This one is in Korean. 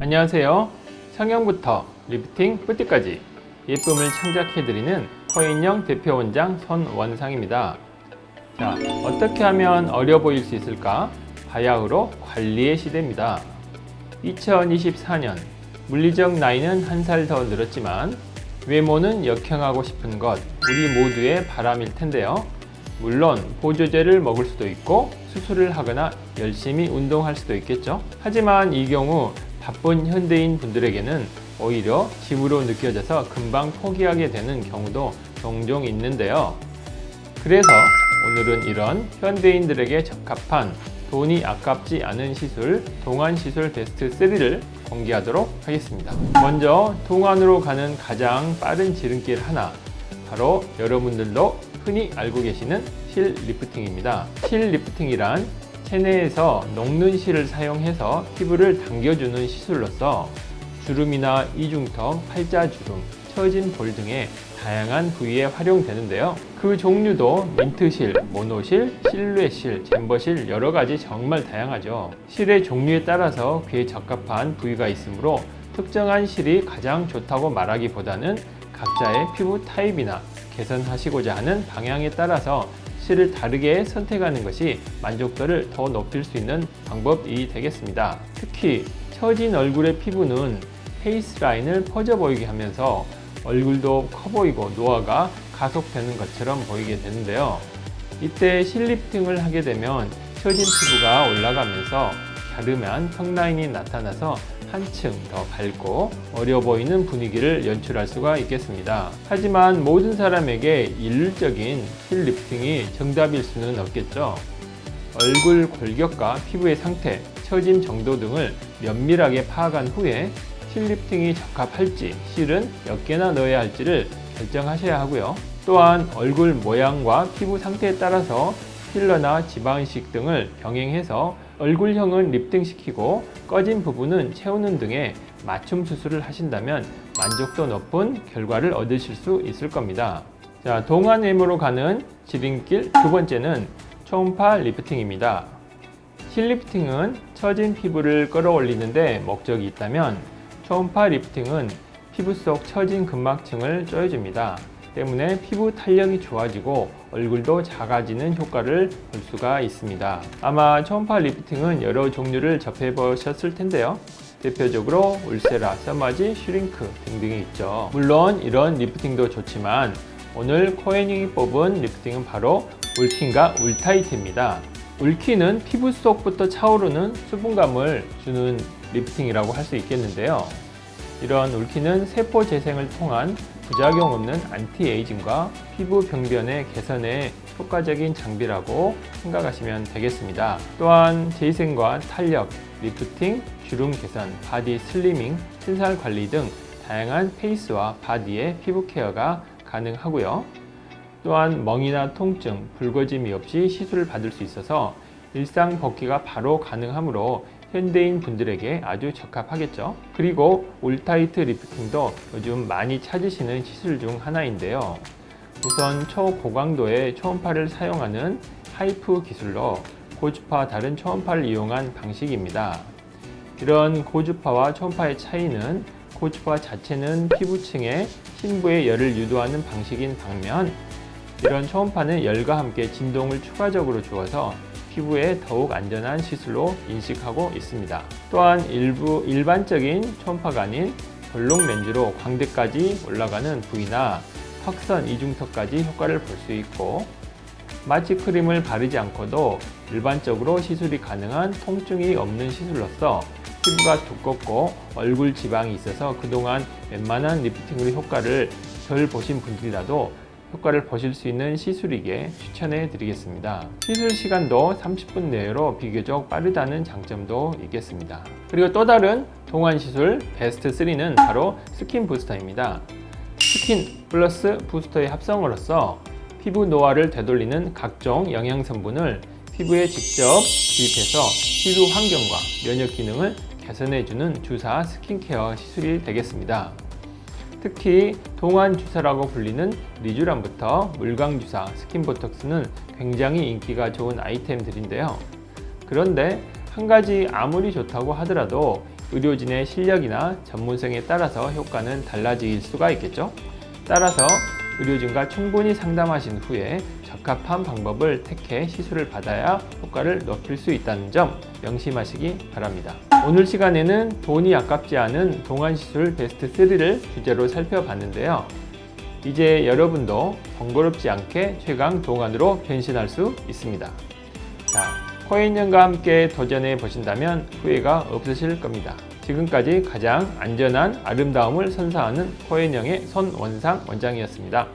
안녕하세요. 성형부터 리프팅, 뿌띠까지 예쁨을 창작해드리는 코인형 대표 원장 손원상입니다. 자, 어떻게 하면 어려 보일 수 있을까? 바야흐로 관리의 시대입니다. 2024년 물리적 나이는 한 살 더 늘었지만 외모는 역행하고 싶은 것 우리 모두의 바람일 텐데요. 물론 보조제를 먹을 수도 있고 수술을 하거나 열심히 운동할 수도 있겠죠. 하지만 이 경우 바쁜 현대인 분들에게는 오히려 짐으로 느껴져서 금방 포기하게 되는 경우도 종종 있는데요. 그래서 오늘은 이런 현대인들에게 적합한 돈이 아깝지 않은 시술, 동안 시술 베스트 3를 공개하도록 하겠습니다. 먼저 동안으로 가는 가장 빠른 지름길 하나, 바로 여러분들도 흔히 알고 계시는 실 리프팅입니다. 실 리프팅이란 체내에서 녹는 실을 사용해서 피부를 당겨주는 시술로서 주름이나 이중턱, 팔자주름, 처진 볼 등의 다양한 부위에 활용되는데요. 그 종류도 민트실, 모노실, 실루엣실, 잼버실 여러 가지 정말 다양하죠. 실의 종류에 따라서 그에 적합한 부위가 있으므로 특정한 실이 가장 좋다고 말하기보다는 각자의 피부 타입이나 개선하시고자 하는 방향에 따라서 실을 다르게 선택하는 것이 만족도를 더 높일 수 있는 방법이 되겠습니다. 특히 처진 얼굴의 피부는 페이스 라인을 퍼져 보이게 하면서 얼굴도 커 보이고 노화가 가속되는 것처럼 보이게 되는데요. 이때 실리프팅을 하게 되면 처진 피부가 올라가면서 갸름한 턱 라인이 나타나서 한층 더 밝고 어려 보이는 분위기를 연출할 수가 있겠습니다. 하지만 모든 사람에게 일률적인 힐 리프팅이 정답일 수는 없겠죠. 얼굴 골격과 피부의 상태, 처짐 정도 등을 면밀하게 파악한 후에 실 리프팅이 적합할지 실은 몇 개나 넣어야 할지를 결정하셔야 하고요. 또한 얼굴 모양과 피부 상태에 따라서 필러나 지방이식 등을 병행해서 얼굴형은 립팅시키고 꺼진 부분은 채우는 등의 맞춤 수술을 하신다면 만족도 높은 결과를 얻으실 수 있을 겁니다. 자, 동안외모로 가는 지름길 두 번째는 초음파 리프팅입니다. 실리프팅은 처진 피부를 끌어올리는데 목적이 있다면 초음파 리프팅은 피부 속 처진 근막층을 조여줍니다. 때문에 피부 탄력이 좋아지고 얼굴도 작아지는 효과를 볼 수가 있습니다. 아마 초음파 리프팅은 여러 종류를 접해 보셨을 텐데요. 대표적으로 울세라, 써마지, 슈링크 등등이 있죠. 물론 이런 리프팅도 좋지만 오늘 코에닝이 뽑은 리프팅은 바로 울킨과 울타이트입니다. 울킨은 피부 속부터 차오르는 수분감을 주는 리프팅이라고 할 수 있겠는데요. 이런 울킨은 세포 재생을 통한 부작용 없는 안티에이징과 피부 병변의 개선에 효과적인 장비라고 생각하시면 되겠습니다. 또한 재생과 탄력, 리프팅, 주름 개선, 바디 슬리밍, 신살 관리 등 다양한 페이스와 바디의 피부 케어가 가능하고요. 또한 멍이나 통증, 붉어짐이 없이 시술을 받을 수 있어서 일상 벗기가 바로 가능하므로 현대인 분들에게 아주 적합하겠죠. 그리고 올타이트 리프팅도 요즘 많이 찾으시는 시술 중 하나인데요. 우선 초고강도의 초음파를 사용하는 하이프 기술로 고주파 다른 초음파를 이용한 방식입니다. 이런 고주파와 초음파의 차이는 고주파 자체는 피부층의 심부에 열을 유도하는 방식인 반면 이런 초음파는 열과 함께 진동을 추가적으로 주어서 피부에 더욱 안전한 시술로 인식하고 있습니다. 또한 일부 일반적인 초음파가 아닌 볼록 렌즈로 광대까지 올라가는 부위나 턱선 이중턱까지 효과를 볼 수 있고 마취 크림을 바르지 않고도 일반적으로 시술이 가능한 통증이 없는 시술로서 피부가 두껍고 얼굴 지방이 있어서 그동안 웬만한 리프팅으로 효과를 덜 보신 분들이라도 효과를 보실 수 있는 시술이기에 추천해 드리겠습니다. 시술 시간도 30분 내로 비교적 빠르다는 장점도 있겠습니다. 그리고 또 다른 동안 시술 베스트 3는 바로 스킨 부스터입니다. 스킨 플러스 부스터의 합성으로서 피부 노화를 되돌리는 각종 영양 성분을 피부에 직접 주입해서 피부 환경과 면역 기능을 개선해주는 주사 스킨케어 시술이 되겠습니다. 특히 동안 주사라고 불리는 리쥬란부터 물광 주사, 스킨보톡스는 굉장히 인기가 좋은 아이템들인데요. 그런데 한 가지 아무리 좋다고 하더라도 의료진의 실력이나 전문성에 따라서 효과는 달라질 수가 있겠죠. 따라서 의료진과 충분히 상담하신 후에 적합한 방법을 택해 시술을 받아야 효과를 높일 수 있다는 점 명심하시기 바랍니다. 오늘 시간에는 돈이 아깝지 않은 동안 시술 베스트 3를 주제로 살펴봤는데요. 이제 여러분도 번거롭지 않게 최강 동안으로 변신할 수 있습니다. 자, 코인형과 함께 도전해 보신다면 후회가 없으실 겁니다. 지금까지 가장 안전한 아름다움을 선사하는 코인형의 손원상 원장이었습니다.